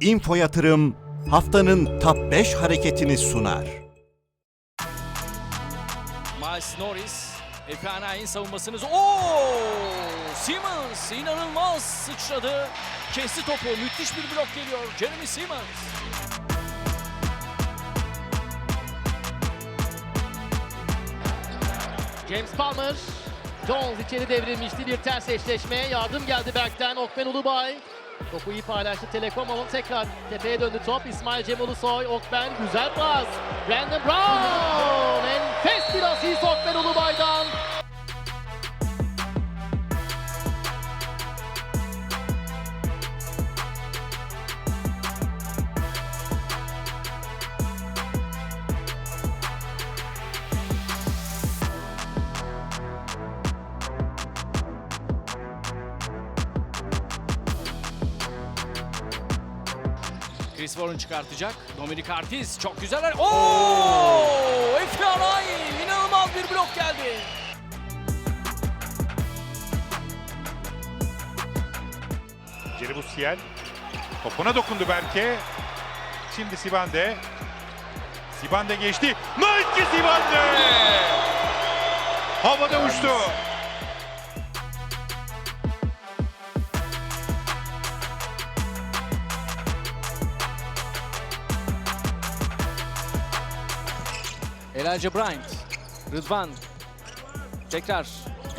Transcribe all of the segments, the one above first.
Info Yatırım haftanın top 5 hareketini sunar. Miles Norris, Efe Anay'ın savunmasınız. Oo! Simmons inanılmaz sıçradı. Kesti topu. Müthiş bir blok geliyor. Jeremy Simmons. James Palmer. Jones içeri devrilmişti. Bir ters eşleşme. Yardım geldi Berk'ten. Okben Ulubay. Topu iyi paylaştı Telekom ama tekrar tepeye döndü top. İsmail Cem Ulusoy. Okben güzel pas. Brandon Brown. Chris Warren çıkartacak. Dominic Artis çok güzel. Oo! Efe Anay inanılmaz bir blok geldi. Cerebusiel topuna dokundu Berke. Şimdi Sibande. Sibande geçti. Nike Sibande! Havada uçtu. Elijah Bryant. Rıdvan. Tekrar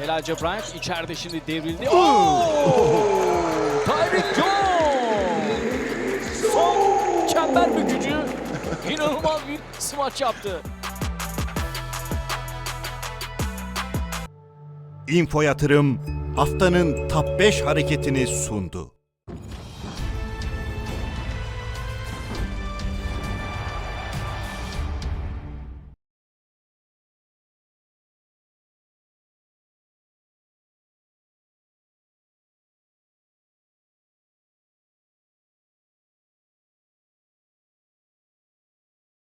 Elijah Bryant içeride şimdi devrildi. Oo! Tyreek Jones! Son çember bükücü. İnanılmaz bir smaç yaptı. Info Yatırım haftanın top 5 hareketini sundu.